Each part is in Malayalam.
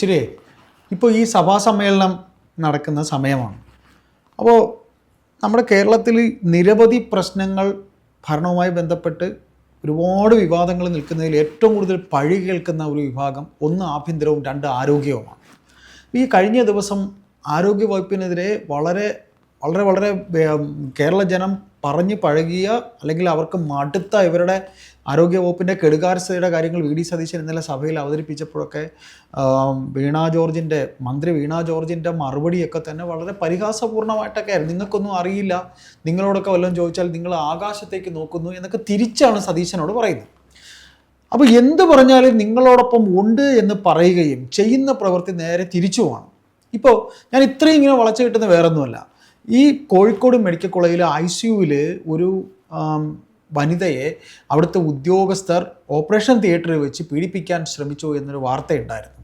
ശരിയേ? ഇപ്പോൾ ഈ സഭാ സമ്മേളനം നടക്കുന്ന സമയമാണ്. അപ്പോൾ നമ്മുടെ കേരളത്തിൽ നിരവധി പ്രശ്നങ്ങൾ ഭരണവുമായി ബന്ധപ്പെട്ട് ഒരുപാട് വിവാദങ്ങൾ നിൽക്കുന്നതിൽ ഏറ്റവും കൂടുതൽ പഴി കേൾക്കുന്ന ഒരു വിഭാഗം ഒന്ന് ആഭ്യന്തരവും രണ്ട് ആരോഗ്യവുമാണ്. ഈ കഴിഞ്ഞ ദിവസം ആരോഗ്യ വകുപ്പിനെതിരെ വളരെ വളരെ വളരെ കേരള ജനം പറഞ്ഞ് പഴകിയ അല്ലെങ്കിൽ അവർക്ക് മടുത്ത ഇവരുടെ ആരോഗ്യ വകുപ്പിന്റെ കെടുകാര്യസ്ഥതയുടെ കാര്യങ്ങൾ വി ഡി സതീശൻ ഇന്നലെ സഭയിൽ അവതരിപ്പിച്ചപ്പോഴൊക്കെ വീണ ജോർജിന്റെ മന്ത്രി വീണ ജോർജിന്റെ മറുപടിയൊക്കെ തന്നെ വളരെ പരിഹാസപൂർണമായിട്ടൊക്കെ ആയിരുന്നു. നിങ്ങൾക്കൊന്നും അറിയില്ല. നിങ്ങളോടൊക്കെ വല്ലതും ചോദിച്ചാൽ നിങ്ങൾ ആകാശത്തേക്ക് നോക്കുന്നു എന്നൊക്കെ തിരിച്ചാണ് സതീശനോട് പറയുന്നത്. അപ്പോൾ എന്ത് പറഞ്ഞാലും നിങ്ങളോടൊപ്പം ഉണ്ട് എന്ന് പറയുകയും ചെയ്യുന്ന പ്രവൃത്തി നേരെ തിരിച്ചുമാണ് ഇപ്പോൾ ഞാൻ ഇത്രയും ഇങ്ങനെ വളച്ചു കിട്ടുന്ന വേറൊന്നുമല്ല. ഈ കോഴിക്കോട് മെഡിക്കൽ കോളേജിലെ ഐ സിയുവിൽ ഒരു വനിതയെ അവിടുത്തെ ഉദ്യോഗസ്ഥർ ഓപ്പറേഷൻ തിയേറ്ററിൽ വെച്ച് പീഡിപ്പിക്കാൻ ശ്രമിച്ചു എന്നൊരു വാർത്തയുണ്ടായിരുന്നു.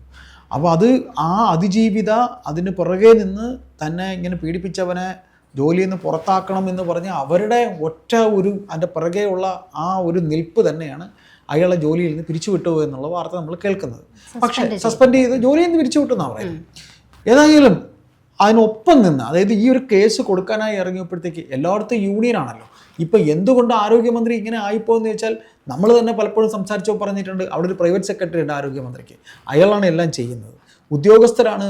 അപ്പോൾ അത് ആ അതിജീവിത അതിന് പുറകെ നിന്ന് തന്നെ ഇങ്ങനെ പീഡിപ്പിച്ചവനെ ജോലിയിൽ നിന്ന് പുറത്താക്കണം എന്ന് പറഞ്ഞ് അവരുടെ ഒറ്റ ഒരു അതിന്റെ പുറകെയുള്ള ആ ഒരു നിൽപ്പ് തന്നെയാണ് അയാളെ ജോലിയിൽ നിന്ന് പിരിച്ചുവിട്ടു എന്നുള്ള വാർത്ത നമ്മൾ കേൾക്കുന്നത്. പക്ഷേ സസ്പെൻഡ് ചെയ്ത് ജോലിയിൽ നിന്ന് പിരിച്ചുവിട്ടു എന്നാണ് പറയുന്നത്? ഏതായാലും അതിനൊപ്പം നിന്ന് അതായത് ഈ ഒരു കേസ് കൊടുക്കാനായി ഇറങ്ങിയപ്പോഴത്തേക്ക് എല്ലായിടത്തും യൂണിയൻ ആണല്ലോ. ഇപ്പൊ എന്തുകൊണ്ട് ആരോഗ്യമന്ത്രി ഇങ്ങനെ ആയിപ്പോയെന്ന് ചോദിച്ചാൽ നമ്മൾ തന്നെ പലപ്പോഴും സംസാരിച്ചോ പറഞ്ഞിട്ടുണ്ട് അവിടെ ഒരു പ്രൈവറ്റ് സെക്രട്ടറി ഉണ്ട് ആരോഗ്യമന്ത്രിക്ക്. അയാളാണ് എല്ലാം ചെയ്യുന്നത്. ഉദ്യോഗസ്ഥരാണ്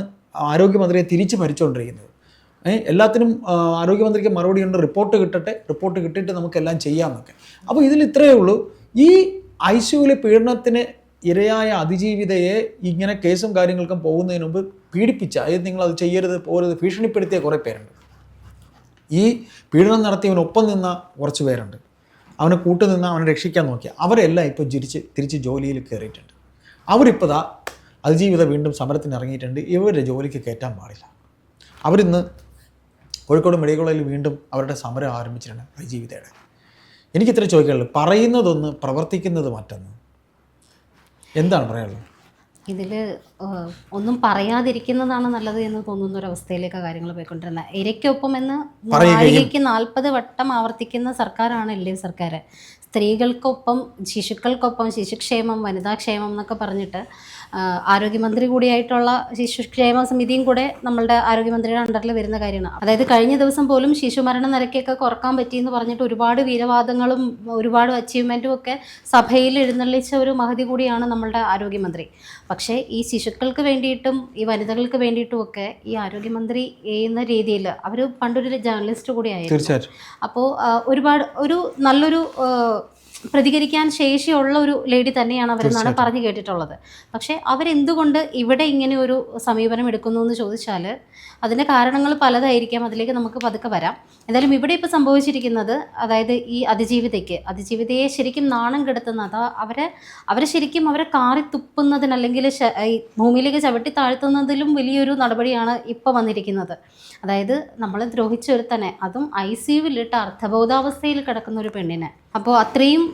ആരോഗ്യമന്ത്രിയെ തിരിച്ച് ഭരിച്ചുകൊണ്ടിരിക്കുന്നത് എല്ലാത്തിനും ആരോഗ്യമന്ത്രിക്ക് മറുപടി ഉണ്ട് റിപ്പോർട്ട് കിട്ടട്ടെ റിപ്പോർട്ട് കിട്ടിയിട്ട് നമുക്കെല്ലാം ചെയ്യാമെന്നൊക്കെ. അപ്പോൾ ഇതിൽ ഇത്രയേ ഉള്ളൂ. ഈ ഐ സിയുവിലെ പീഡനത്തിന് ഇരയായ അതിജീവിതയെ ഇങ്ങനെ കേസും കാര്യങ്ങൾക്കും പോകുന്നതിന് മുമ്പ് പീഡിപ്പിച്ച അതായത് നിങ്ങൾ അത് ചെയ്യരുത് പോരുത് ഭീഷണിപ്പെടുത്തിയ കുറേ പേരുണ്ട്. ഈ പീഡനം നടത്തിയവനൊപ്പം നിന്ന കുറച്ച് പേരുണ്ട്. അവനെ കൂട്ടുനിന്ന് അവനെ രക്ഷിക്കാൻ നോക്കിയ അവരെല്ലാം ഇപ്പോൾ തിരിച്ച് തിരിച്ച് ജോലിയിൽ കയറിയിട്ടുണ്ട്. അവരിപ്പോൾ ദാ അതിജീവിത വീണ്ടും സമരത്തിന് ഇറങ്ങിയിട്ടുണ്ട്. ഇവരുടെ ജോലിക്ക് കയറ്റാൻ പാടില്ല. അവരിന്ന് കോഴിക്കോട് മെഡിക്കൽ കോളേജിൽ വീണ്ടും അവരുടെ സമരം ആരംഭിച്ചിട്ടുണ്ട് അതിജീവിതയുടെ. എനിക്കിത്ര ചോദിക്കാനുള്ളൂ. പറയുന്നതൊന്ന് പ്രവർത്തിക്കുന്നത് മറ്റൊന്ന് എന്താണ് പറയാനുള്ളത്? ഇതിൽ ഒന്നും പറയാതിരിക്കുന്നതാണ് നല്ലത് എന്ന് തോന്നുന്ന ഒരു അവസ്ഥയിലേക്ക് കാര്യങ്ങൾ പോയിക്കൊണ്ടിരുന്നത്. ഇരയ്ക്കൊപ്പം എന്ന് നാഴികയ്ക്ക് നാൽപ്പത് വട്ടം ആവർത്തിക്കുന്ന സർക്കാരാണ് എൽ ഡി എഫ് സർക്കാർ സ്ത്രീകൾക്കൊപ്പം ശിശുക്കൾക്കൊപ്പം ശിശുക്ഷേമം വനിതാക്ഷേമം എന്നൊക്കെ പറഞ്ഞിട്ട് ആരോഗ്യമന്ത്രി കൂടിയായിട്ടുള്ള ശിശുക്ഷേമ സമിതിയും കൂടെ നമ്മളുടെ ആരോഗ്യമന്ത്രിയുടെ അണ്ടറിൽ വരുന്ന കാര്യമാണ്. അതായത് കഴിഞ്ഞ ദിവസം പോലും ശിശു ശിശുമരണ നിരക്കൊക്കെ കുറയ്ക്കാൻ പറ്റിയെന്ന് പറഞ്ഞിട്ട് ഒരുപാട് വീരവാദങ്ങളും ഒരുപാട് അച്ചീവ്മെന്റും ഒക്കെ സഭയിൽ എഴുന്നള്ളിച്ച ഒരു മഹതി കൂടിയാണ് നമ്മളുടെ ആരോഗ്യമന്ത്രി. പക്ഷേ ഈ ശിശുക്കൾക്ക് വേണ്ടിയിട്ടും ഈ വനിതകൾക്ക് വേണ്ടിയിട്ടും ഒക്കെ ഈ ആരോഗ്യമന്ത്രി ചെയ്യുന്ന രീതിയിൽ അവർ പണ്ടൊരു ജേർണലിസ്റ്റ് കൂടിയായിരുന്നു അപ്പോൾ ഒരുപാട് ഒരു നല്ലൊരു പ്രതികരിക്കാൻ ശേഷിയുള്ള ഒരു ലേഡി തന്നെയാണ് അവരെന്നാണ് പറഞ്ഞു കേട്ടിട്ടുള്ളത്. പക്ഷേ അവരെന്തുകൊണ്ട് ഇവിടെ ഇങ്ങനെ ഒരു സമീപനം എടുക്കുന്നു എന്ന് ചോദിച്ചാൽ അതിന്റെ കാരണങ്ങൾ പലതായിരിക്കാം. അതിലേക്ക് നമുക്ക് പതുക്കെ വരാം. എന്തായാലും ഇവിടെ ഇപ്പോൾ സംഭവിച്ചിരിക്കുന്നത് അതായത് ഈ അതിജീവിതയ്ക്ക് അതിജീവിതയെ ശരിക്കും നാണം കെടുത്തുന്ന അതാ അവരെ അവരെ ശരിക്കും അവരെ കാറി തുപ്പുന്നതിന് അല്ലെങ്കിൽ ഭൂമിയിലേക്ക് ചവിട്ടി താഴ്ത്തുന്നതിലും വലിയൊരു നടപടിയാണ് ഇപ്പോൾ വന്നിരിക്കുന്നത്. അതായത് നമ്മളെ ദ്രോഹിച്ച ഒരുത്തനെ അതും ഐ സി യുവിലിട്ട് അർത്ഥബോധാവസ്ഥയിൽ കിടക്കുന്ന ഒരു പെണ്ണിനെ. അപ്പോൾ അത്രയും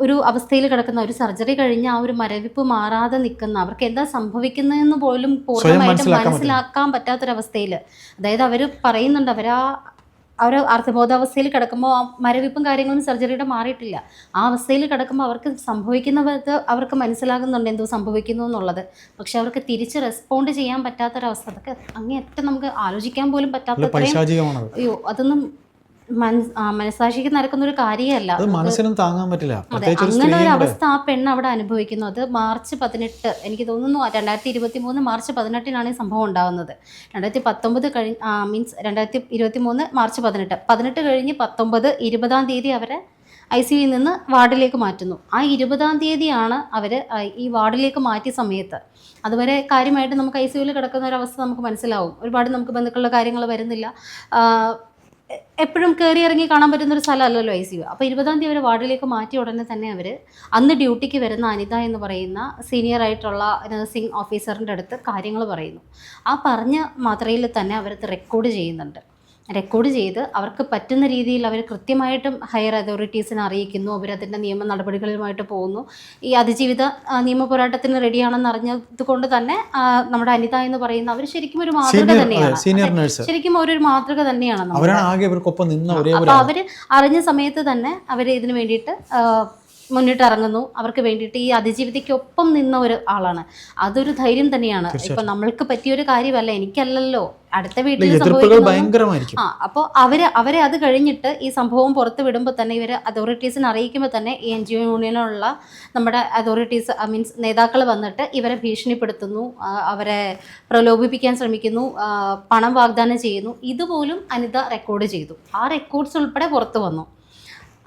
ഒരു അവസ്ഥയിൽ കിടക്കുന്ന ഒരു സർജറി കഴിഞ്ഞ് ആ ഒരു മരവിപ്പ് മാറാതെ നിൽക്കുന്ന അവർക്ക് എന്താ സംഭവിക്കുന്നതെന്ന് പോലും പൂർണമായിട്ട് മനസ്സിലാക്കാൻ പറ്റാത്തൊരവസ്ഥയിൽ അതായത് അവർ പറയുന്നുണ്ട് അവരാ അവർ അർത്ഥബോധാവസ്ഥയിൽ കിടക്കുമ്പോൾ ആ മരവിപ്പും കാര്യങ്ങളും സർജറിയുടെ മാറിയിട്ടില്ല. ആ അവസ്ഥയിൽ കിടക്കുമ്പോൾ അവർക്ക് സംഭവിക്കുന്നത് അവർക്ക് മനസ്സിലാകുന്നുണ്ട് എന്തോ സംഭവിക്കുന്നു എന്നുള്ളത്. പക്ഷെ അവർക്ക് തിരിച്ച് റെസ്പോണ്ട് ചെയ്യാൻ പറ്റാത്തൊരവസ്ഥ. അതൊക്കെ അങ്ങേയറ്റം നമുക്ക് ആലോചിക്കാൻ പോലും പറ്റാത്ത അയ്യോ അതൊന്നും ആ, മനസാക്ഷിക്ക് നടക്കുന്ന ഒരു കാര്യമല്ല മനസ്സിനും താങ്ങാൻ പറ്റില്ല. അങ്ങനെ ഒരു അവസ്ഥ ആ പെണ്ണ് അവിടെ അനുഭവിക്കുന്നു. അത് മാർച്ച് പതിനെട്ട് എനിക്ക് തോന്നുന്നു രണ്ടായിരത്തി ഇരുപത്തി മൂന്ന് മാർച്ച് പതിനെട്ടിനാണ് ഈ സംഭവം ഉണ്ടാകുന്നത് രണ്ടായിരത്തി പത്തൊമ്പത് കഴിഞ്ഞ് മീൻസ് രണ്ടായിരത്തി ഇരുപത്തി മൂന്ന് മാർച്ച് പതിനെട്ട്. പതിനെട്ട് കഴിഞ്ഞ് പത്തൊമ്പത് ഇരുപതാം തീയതി അവരെ ഐ സി യുയിൽ നിന്ന് വാർഡിലേക്ക് മാറ്റുന്നു. ആ ഇരുപതാം തീയതിയാണ് അവർ ഈ വാർഡിലേക്ക് മാറ്റിയ സമയത്ത്. അതുവരെ കാര്യമായിട്ട് നമുക്ക് ഐ സി യുയിൽ കിടക്കുന്ന ഒരു അവസ്ഥ നമുക്ക് മനസ്സിലാവും. ഒരുപാട് നമുക്ക് ബന്ധുക്കളുടെ കാര്യങ്ങൾ വരുന്നില്ല. എപ്പോഴും കയറി ഇറങ്ങി കാണാൻ പറ്റുന്ന ഒരു സ്ഥലമല്ലല്ലോ ഐ സി യു അപ്പോൾ ഇരുപതാം തീയതി അവർ വാർഡിലേക്ക് മാറ്റിയ ഉടനെ തന്നെ അവർ അന്ന് ഡ്യൂട്ടിക്ക് വരുന്ന അനിത എന്ന് പറയുന്ന സീനിയർ ആയിട്ടുള്ള നഴ്സിംഗ് ഓഫീസറിന്റെ അടുത്ത് കാര്യങ്ങൾ പറയുന്നു. ആ പറഞ്ഞ മാത്രയിൽ തന്നെ അവരത് റെക്കോർഡ് ചെയ്യുന്നുണ്ട്. റെക്കോർഡ് ചെയ്ത് അവർക്ക് പറ്റുന്ന രീതിയിൽ അവർ കൃത്യമായിട്ടും ഹയർ അതോറിറ്റീസിനെ അറിയിക്കുന്നു. അവരതിന്റെ നിയമ നടപടികളുമായിട്ട് പോകുന്നു. ഈ അതിജീവിത നിയമ പോരാട്ടത്തിന് റെഡിയാണെന്ന് അറിഞ്ഞത് കൊണ്ട് തന്നെ നമ്മുടെ അനിത എന്ന് പറയുന്ന അവർ ശരിക്കും ഒരു മാതൃക തന്നെയാണ്. ശരിക്കും ഒരു മാതൃക തന്നെയാണ് അപ്പൊ അവർ അറിഞ്ഞ സമയത്ത് തന്നെ അവർ ഇതിനു വേണ്ടിയിട്ട് ആ, മുന്നിട്ട് ഇറങ്ങുന്നു അവർക്ക് വേണ്ടിയിട്ട് ഈ അതിജീവിതയ്ക്കൊപ്പം നിന്ന ഒരു ആളാണ്. അതൊരു ധൈര്യം തന്നെയാണ്. ഇപ്പൊ നമ്മൾക്ക് പറ്റിയൊരു കാര്യമല്ല. എനിക്കല്ലല്ലോ. അടുത്ത വീട്ടിൽ സംഭവിക്കുന്നു. ആ അപ്പോൾ അവർ അവരെ അത് കഴിഞ്ഞിട്ട് ഈ സംഭവം പുറത്ത് വിടുമ്പോൾ തന്നെ ഇവർ അതോറിറ്റീസിനെ അറിയിക്കുമ്പോൾ തന്നെ ഈ എൻ ജി ഒ യൂണിയനുള്ള നമ്മുടെ അതോറിറ്റീസ് മീൻസ് നേതാക്കൾ വന്നിട്ട് ഇവരെ ഭീഷണിപ്പെടുത്തുന്നു. അവരെ പ്രലോഭിപ്പിക്കാൻ ശ്രമിക്കുന്നു. പണം വാഗ്ദാനം ചെയ്യുന്നു. ഇതുപോലും അനിത റെക്കോർഡ് ചെയ്തു. ആ റെക്കോർഡ്സ് ഉൾപ്പെടെ പുറത്ത് വന്നു.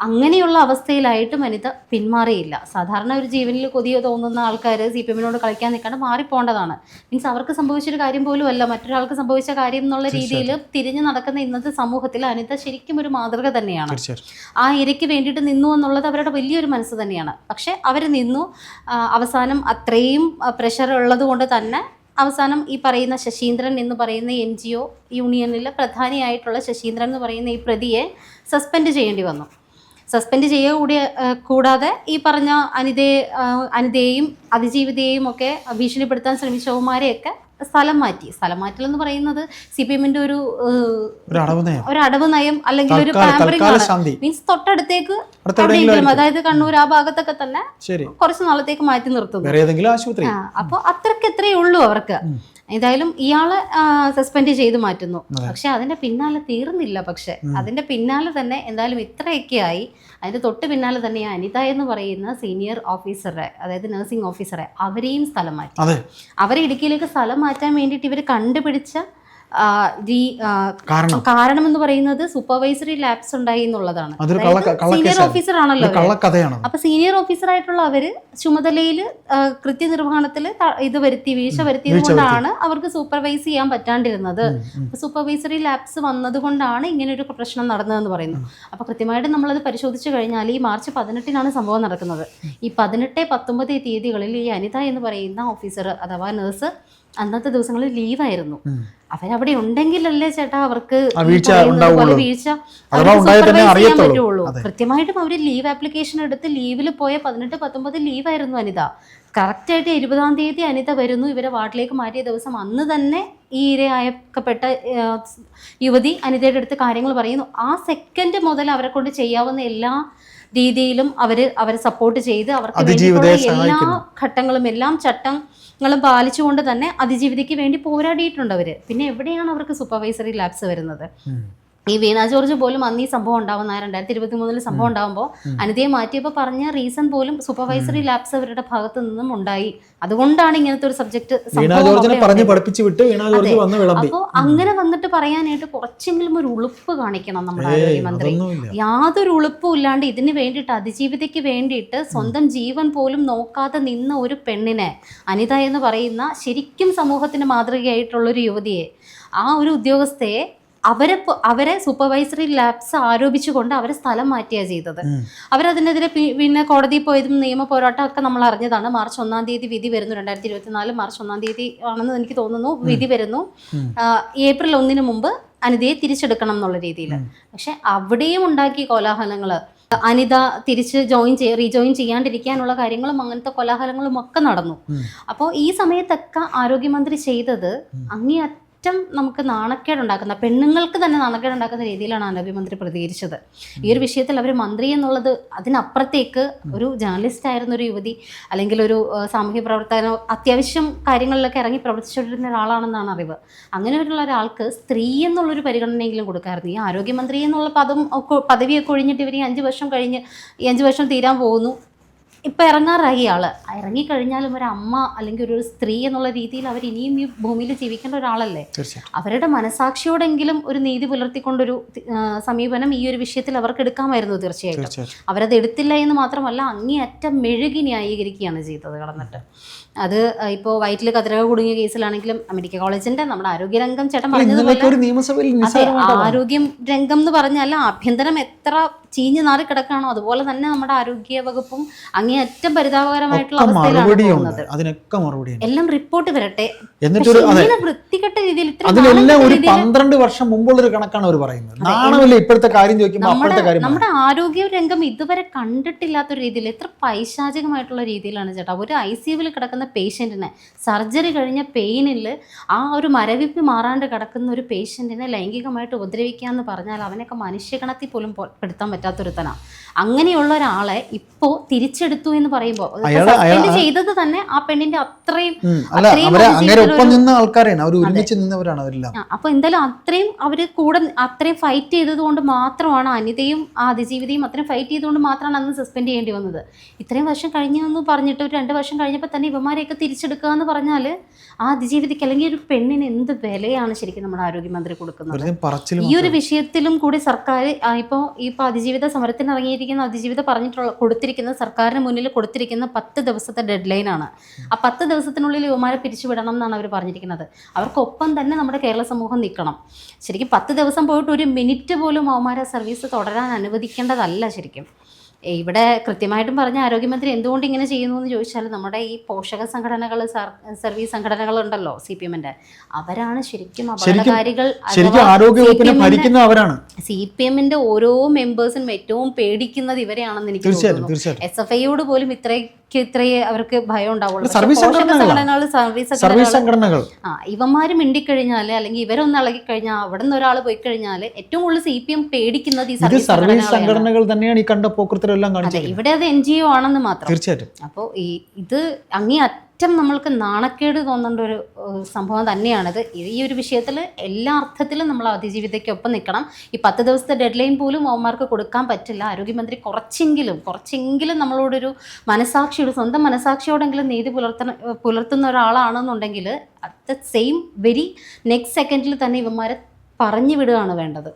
അങ്ങനെയുള്ള അവസ്ഥയിലായിട്ടും അനിത പിന്മാറിയില്ല. സാധാരണ ഒരു ജീവനിൽ കൊതിയോ തോന്നുന്ന ആൾക്കാർ സി പി എമ്മിനോട് കളിക്കാൻ നിൽക്കാണ്ട് മാറിപ്പോണ്ടതാണ്. മീൻസ് അവർക്ക് സംഭവിച്ചൊരു കാര്യം പോലും അല്ല. മറ്റൊരാൾക്ക് സംഭവിച്ച കാര്യം എന്നുള്ള രീതിയിൽ തിരിഞ്ഞു നടക്കുന്ന ഇന്നത്തെ സമൂഹത്തിൽ അനിത ശരിക്കും ഒരു മാതൃക തന്നെയാണ്. ആ ഇരയ്ക്ക് വേണ്ടിയിട്ട് നിന്നു എന്നുള്ളത് അവരുടെ വലിയൊരു മനസ്സ് തന്നെയാണ്. പക്ഷെ അവർ നിന്നു അവസാനം അത്രയും പ്രഷർ ഉള്ളത് കൊണ്ട് തന്നെ അവസാനം ഈ പറയുന്ന ശശീന്ദ്രൻ എന്ന് പറയുന്ന എൻ ജി ഒ യൂണിയനിലെ പ്രധാനിയായിട്ടുള്ള ശശീന്ദ്രൻ എന്ന് പറയുന്ന ഈ പ്രതിയെ സസ്പെൻഡ് ചെയ്യേണ്ടി വന്നു. സസ്പെൻഡ് ചെയ്യുക കൂടി കൂടാതെ ഈ പറഞ്ഞ അനിതയെ അനിതയെയും അതിജീവിതയെയും ഒക്കെ ഭീഷണിപ്പെടുത്താൻ ശ്രമിച്ചവന്മാരെയൊക്കെ സ്ഥലം മാറ്റി. സ്ഥലം മാറ്റൽ എന്ന് പറയുന്നത് സി പി എമ്മിന്റെ ഒരു ഒരു അടവ് നയം. അല്ലെങ്കിൽ ഒരു പാമ്പറിംഗ് മീൻസ് തൊട്ടടുത്തേക്ക് അതായത് കണ്ണൂർ ആ ഭാഗത്തൊക്കെ തന്നെ കുറച്ച് നാളത്തേക്ക് മാറ്റി നിർത്തുന്നു. അപ്പൊ അത്രയ്ക്ക് എത്രയേ ഉള്ളൂ അവർക്ക്. എന്തായാലും ഏതായാലും ഇയാളെ സസ്പെൻഡ് ചെയ്ത് മാറ്റുന്നു. പക്ഷെ അതിന്റെ പിന്നാലെ തീർന്നില്ല. പക്ഷെ അതിന്റെ പിന്നാലെ തന്നെ എന്തായാലും ഇത്രയൊക്കെ ആയി അതിന്റെ തൊട്ട് പിന്നാലെ തന്നെ അനിത എന്ന് പറയുന്ന സീനിയർ ഓഫീസറെ അതായത് നഴ്സിംഗ് ഓഫീസറെ അവരെയും സ്ഥലം മാറ്റി. അവരെ ഇടുക്കിയിലേക്ക് സ്ഥലം മാറ്റാൻ വേണ്ടിയിട്ട് ഇവർ കണ്ടുപിടിച്ച ഈ ആ, കാരണം. എന്ന് പറയുന്നത് സൂപ്പർവൈസറി ലാബ്സ് ഉണ്ടായി എന്നുള്ളതാണ്. സീനിയർ ഓഫീസർ ആണല്ലോ അപ്പൊ സീനിയർ ഓഫീസർ ആയിട്ടുള്ള അവർ ചുമതലയിൽ കൃത്യനിർവഹണത്തിൽ ഇത് വരുത്തി വീഴ്ച വരുത്തിയത് കൊണ്ടാണ് അവർക്ക് സൂപ്പർവൈസ് ചെയ്യാൻ പറ്റാണ്ടിരുന്നത്. സൂപ്പർവൈസറി ലാബ്സ് വന്നതുകൊണ്ടാണ് ഇങ്ങനെ ഒരു പ്രശ്നം നടന്നതെന്ന് പറയുന്നു അപ്പൊ കൃത്യമായിട്ട് നമ്മളത് പരിശോധിച്ചു കഴിഞ്ഞാൽ ഈ മാർച്ച് പതിനെട്ടിനാണ് സംഭവം നടക്കുന്നത്. ഈ പതിനെട്ട് പത്തൊമ്പത് തീയതികളിൽ ഈ അനിത എന്ന് പറയുന്ന ഓഫീസർ അഥവാ നേഴ്സ് അന്നത്തെ ദിവസങ്ങളിൽ ലീവായിരുന്നു. അവരവിടെ ഉണ്ടെങ്കിലല്ലേ ചേട്ടാ അവർക്ക് വീഴ്ച പറ്റുള്ളൂ. കൃത്യമായിട്ടും അവർ ലീവ് ആപ്ലിക്കേഷൻ എടുത്ത് ലീവിൽ പോയ പതിനെട്ട് പത്തൊമ്പത് ലീവായിരുന്നു അനിത. കറക്റ്റായിട്ട് ഇരുപതാം തീയതി അനിത വരുന്നു. ഇവരെ വാട്ടിലേക്ക് മാറ്റിയ ദിവസം അന്ന് തന്നെ ഈ ഇരയാക്കപ്പെട്ട ആ, യുവതി അനിതയുടെ അടുത്ത് കാര്യങ്ങൾ പറയുന്നു. ആ സെക്കൻഡ് മുതൽ അവരെ കൊണ്ട് ചെയ്യാവുന്ന എല്ലാ രീതിയിലും അവർ അവരെ സപ്പോർട്ട് ചെയ്ത് അവർക്ക് വേണ്ടിയിട്ടുള്ള എല്ലാ. ഘട്ടങ്ങളും എല്ലാം ചട്ടങ്ങളും പാലിച്ചുകൊണ്ട് തന്നെ അതിജീവിതയ്ക്ക് വേണ്ടി പോരാടിയിട്ടുണ്ട് അവർ പിന്നെ എവിടെയാണ് അവർക്ക് സൂപ്പർവൈസറി ലാബ്സ് വരുന്നത്. ഈ വീണ ജോർജ് പോലും അന്ന് ഈ സംഭവം ഉണ്ടാവുന്ന രണ്ടായിരത്തി ഇരുപത്തി മൂന്നിൽ സംഭവം ഉണ്ടാകുമ്പോൾ അനിതയെ മാറ്റിയപ്പോൾ പറഞ്ഞ റീസൺ പോലും സൂപ്പർവൈസറി ലാബ്സ് അവരുടെ ഭാഗത്ത് നിന്നും ഉണ്ടായി. അതുകൊണ്ടാണ് ഇങ്ങനത്തെ ഒരു സബ്ജക്ട് അപ്പോൾ അങ്ങനെ വന്നിട്ട് പറയാനായിട്ട് കുറച്ചെങ്കിലും ഒരു ഉളുപ്പ് കാണിക്കണം നമ്മുടെ ആരോഗ്യമന്ത്രി. യാതൊരു ഉളുപ്പും ഇല്ലാണ്ട് ഇതിന് വേണ്ടിയിട്ട് അതിജീവിതയ്ക്ക് വേണ്ടിയിട്ട് സ്വന്തം ജീവൻ പോലും നോക്കാതെ നിന്ന ഒരു പെണ്ണിനെ അനിത എന്ന് പറയുന്ന ശരിക്കും സമൂഹത്തിന് മാതൃകയായിട്ടുള്ള ഒരു യുവതിയെ ആ ഒരു ഉദ്യോഗസ്ഥയെ അവരെ അവരെ സൂപ്പർവൈസറി ലാബ്സ് ആരോപിച്ചുകൊണ്ട് അവരെ സ്ഥലം മാറ്റിയാണ് ചെയ്തത്. അവരതിനെതിരെ പിന്നെ കോടതിയിൽ പോയതും നിയമ പോരാട്ടം ഒക്കെ നമ്മൾ അറിഞ്ഞതാണ്. മാർച്ച് ഒന്നാം തീയതി വിധി വരുന്നു. രണ്ടായിരത്തി ഇരുപത്തിനാല് മാർച്ച് ഒന്നാം തീയതി ആണെന്ന് എനിക്ക് തോന്നുന്നു. വിധി വരുന്നു. ഏപ്രിൽ ഒന്നിന് മുമ്പ് അനിതയെ തിരിച്ചെടുക്കണം എന്നുള്ള രീതിയിൽ. പക്ഷെ അവിടെയും ഉണ്ടാക്കിയ കോലാഹലങ്ങൾ അനിത തിരിച്ച് ജോയിൻ ചെയ്യ റീജോയിൻ ചെയ്യാണ്ടിരിക്കാനുള്ള കാര്യങ്ങളും അങ്ങനത്തെ കോലാഹലങ്ങളും ഒക്കെ നടന്നു. അപ്പോൾ ഈ സമയത്തൊക്കെ ആരോഗ്യമന്ത്രി ചെയ്തത് അങ്ങേയറ്റം നമുക്ക് നാണക്കേടുണ്ടാക്കുന്ന പെണ്ണുങ്ങൾക്ക് തന്നെ നാണക്കേടുണ്ടാക്കുന്ന രീതിയിലാണ് ആരോഗ്യമന്ത്രി പ്രതികരിച്ചത്. ഈ ഒരു വിഷയത്തിൽ അവർ മന്ത്രി എന്നുള്ളത് അതിനപ്പുറത്തേക്ക് ഒരു ജേർണലിസ്റ്റ് ആയിരുന്ന ഒരു യുവതി അല്ലെങ്കിൽ ഒരു സാമൂഹ്യ പ്രവർത്തകനോ അത്യാവശ്യം കാര്യങ്ങളിലൊക്കെ ഇറങ്ങി പ്രവർത്തിച്ചുകൊണ്ടിരുന്ന ഒരാളാണെന്നാണ് അറിവ്. അങ്ങനെയുള്ള ഒരാൾക്ക് സ്ത്രീ എന്നുള്ളൊരു പരിഗണനയെങ്കിലും കൊടുക്കാറുണ്ട് ഈ ആരോഗ്യമന്ത്രി എന്നുള്ള പദം പദവിയൊക്കെ ഒഴിഞ്ഞിട്ട് ഇവർ ഈ അഞ്ച് വർഷം കഴിഞ്ഞ് ഈ അഞ്ച് വർഷം തീരാൻ പോകുന്നു. ഇപ്പം ഇറങ്ങാറായി ആൾ. ഇറങ്ങിക്കഴിഞ്ഞാലും ഒരു അമ്മ അല്ലെങ്കിൽ ഒരു സ്ത്രീ എന്നുള്ള രീതിയിൽ അവർ ഇനിയും ഈ ഭൂമിയിൽ ജീവിക്കേണ്ട ഒരാളല്ലേ? അവരുടെ മനസാക്ഷിയോടെങ്കിലും ഒരു നീതി പുലർത്തിക്കൊണ്ടൊരു സമീപനം ഈ ഒരു വിഷയത്തിൽ അവർക്ക് എടുക്കാമായിരുന്നു തീർച്ചയായിട്ടും. അവരത് എടുത്തില്ല എന്ന് മാത്രമല്ല അങ്ങേയറ്റം മെഴുകി ന്യായീകരിക്കുകയാണ് ചെയ്തത് കടന്നിട്ട്. അത് ഇപ്പോൾ വയറ്റിൽ കതിരക കുടുങ്ങിയ കേസിലാണെങ്കിലും മെഡിക്കൽ കോളേജിന്റെ നമ്മുടെ ആരോഗ്യരംഗം ചേട്ടൻ നിസ്സാരമായിട്ടാണ് ആരോഗ്യം രംഗം എന്ന് പറഞ്ഞാൽ ആഭ്യന്തരം എത്ര ചീഞ്ഞു നാറി കിടക്കാണോ അതുപോലെ തന്നെ നമ്മുടെ ആരോഗ്യ വകുപ്പും അങ്ങേയറ്റം പരിതാപകരമായിട്ടുള്ള അവസ്ഥയിലാണ് പോകുന്നത്. അതിനൊക്കെ എല്ലാം റിപ്പോർട്ട് വരട്ടെ. വൃത്തികെട്ട രീതിയിൽ അതിലെല്ലാം ഒരു പന്ത്രണ്ട് വർഷം മുമ്പുള്ള ഒരു കണക്കാണ് അവർ പറയുന്നത്. നാണമില്ല ഇപ്പോഴത്തെ കാര്യം ചോദിക്കുമ്പോൾ നമ്മുടെ ആരോഗ്യ രംഗം ഇതുവരെ കണ്ടിട്ടില്ലാത്തൊരു രീതിയിൽ എത്ര പൈശാചികമായിട്ടുള്ള രീതിയിലാണ് ചേട്ടാ. ഒരു ഐ സി യുവിൽ കിടക്കുന്ന പേഷ്യന്റിനെ സർജറി കഴിഞ്ഞ പെയിനിൽ ആ ഒരു മരവിപ്പ് മാറാണ്ട് കിടക്കുന്ന ഒരു പേഷ്യന്റിനെ ലൈംഗികമായിട്ട് ഉപദ്രവിക്കുക എന്ന് പറഞ്ഞാൽ അവനൊക്കെ മനുഷ്യഗണത്തിൽ പോലും പെടുത്താൻ പറ്റാത്തൊരുത്തനാണ് അങ്ങനെയുള്ള ഒരാളെ ഇപ്പോൾ തിരിച്ചെടുത്തു എന്ന് പറയുമ്പോൾ ചെയ്തത് തന്നെ ആ പെണ്ണിന്റെ അത്രയും അപ്പോൾ എന്തായാലും അത്രയും അവർ കൂടെ അത്രയും ഫൈറ്റ് ചെയ്തത് കൊണ്ട് മാത്രമാണ് അനിതയും ആ അതിജീവിതയും അത്രയും ഫൈറ്റ് ചെയ്തുകൊണ്ട് മാത്രമാണ് അന്ന് സസ്പെൻഡ് ചെയ്യേണ്ടി വന്നത്. ഇത്രയും വർഷം കഴിഞ്ഞു എന്ന് പറഞ്ഞിട്ട് ഒരു രണ്ട് വർഷം കഴിഞ്ഞപ്പോൾ തന്നെ ഇവന്മാരെയൊക്കെ തിരിച്ചെടുക്കുക എന്ന് പറഞ്ഞാൽ ആ അതിജീവിതയ്ക്ക് അല്ലെങ്കിൽ ഒരു പെണ്ണിന് എന്ത് വിലയാണ് ശരിക്കും നമ്മുടെ ആരോഗ്യമന്ത്രി കൊടുക്കുന്നത്? ഈ ഒരു വിഷയത്തിലും കൂടി സർക്കാർ ഇപ്പോൾ ഇപ്പോൾ അതിജീവിത സമരത്തിന് ഇറങ്ങിയിരിക്കുന്ന അതിജീവിത പറഞ്ഞിട്ടുള്ള കൊടുത്തിരിക്കുന്ന സർക്കാരിന് മുന്നിൽ കൊടുത്തിരിക്കുന്ന പത്ത് ദിവസത്തെ ഡെഡ് ലൈനാണ് ആ പത്ത് ദിവസത്തിനുള്ളിൽ യുവമാരെ പിരിച്ചുവിടണം എന്നാണ് അവർ പറഞ്ഞിരിക്കുന്നത്. അവർക്കൊപ്പം തന്നെ നമ്മുടെ കേരള സമൂഹം നിൽക്കണം. ശരിക്കും പത്ത് ദിവസം പോയിട്ട് ഒരു മിനിറ്റ് പോലും അവന്മാരെ സർവീസ് തുടരാൻ അനുവദിക്കേണ്ടതല്ല ശരിക്കും. ഇവിടെ കൃത്യമായിട്ടും പറഞ്ഞ ആരോഗ്യമന്ത്രി എന്തുകൊണ്ട് ഇങ്ങനെ ചെയ്യുന്നു എന്ന് ചോദിച്ചാൽ നമ്മുടെ ഈ പോഷക സംഘടനകൾ സർവീസ് സംഘടനകളുണ്ടല്ലോ സി പി എമ്മിന്റെ. അവരാണ് ശരിക്കും അപകടകാരികൾ സി പി എമ്മിന്റെ ഓരോ മെമ്പേഴ്സിനും ഏറ്റവും പേടിക്കുന്നത് ഇവരെയാണെന്ന് എനിക്ക് തോന്നുന്നു. എസ് എഫ് ഐയോട് പോലും ഇത്രയ്ക്ക് ഇത്രയേ അവർക്ക് ഭയം ഉണ്ടാവുള്ളൂ. സർവീസ്. സംഘടനകൾ സർവീസ് ആ ഇവന്മാര് മിണ്ടിക്കഴിഞ്ഞാൽ അല്ലെങ്കിൽ ഇവരൊന്ന് ഇളകിക്കഴിഞ്ഞാൽ അവിടെ നിന്ന് ഒരാൾ പോയി കഴിഞ്ഞാൽ ഏറ്റവും കൂടുതൽ സി പി എം പേടിക്കുന്നത് ഈ സർവീസ് സംഘടനകൾ തന്നെയാണ് ഈ കണ്ട പോക്കൃത്തിലെല്ലാം ഇവിടെ അത് എൻ ജി ഒ ആണെന്ന് മാത്രം. തീർച്ചയായിട്ടും. അപ്പോൾ ഈ ഇത് അങ്ങേ അറ്റം നമ്മൾക്ക് നാണക്കേട് തോന്നേണ്ട ഒരു സംഭവം തന്നെയാണിത്. ഈ ഒരു വിഷയത്തിൽ എല്ലാ അർത്ഥത്തിലും നമ്മൾ അതിജീവിതയ്ക്കൊപ്പം നിൽക്കണം ഈ പത്ത് ദിവസത്തെ ഡെഡ് ലൈൻ പോലും അവന്മാർക്ക് കൊടുക്കാൻ പറ്റില്ല. ആരോഗ്യമന്ത്രി കുറച്ചെങ്കിലും കുറച്ചെങ്കിലും നമ്മളോടൊരു മനസാക്ഷിയോട് സ്വന്തം മനസാക്ഷിയോടെങ്കിലും നീതി പുലർത്തണ പുലർത്തുന്ന ഒരാളാണെന്നുണ്ടെങ്കിൽ at the same very next സെക്കൻഡിൽ തന്നെ ഇവന്മാരെ പറഞ്ഞു വിടുകയാണ് വേണ്ടത്.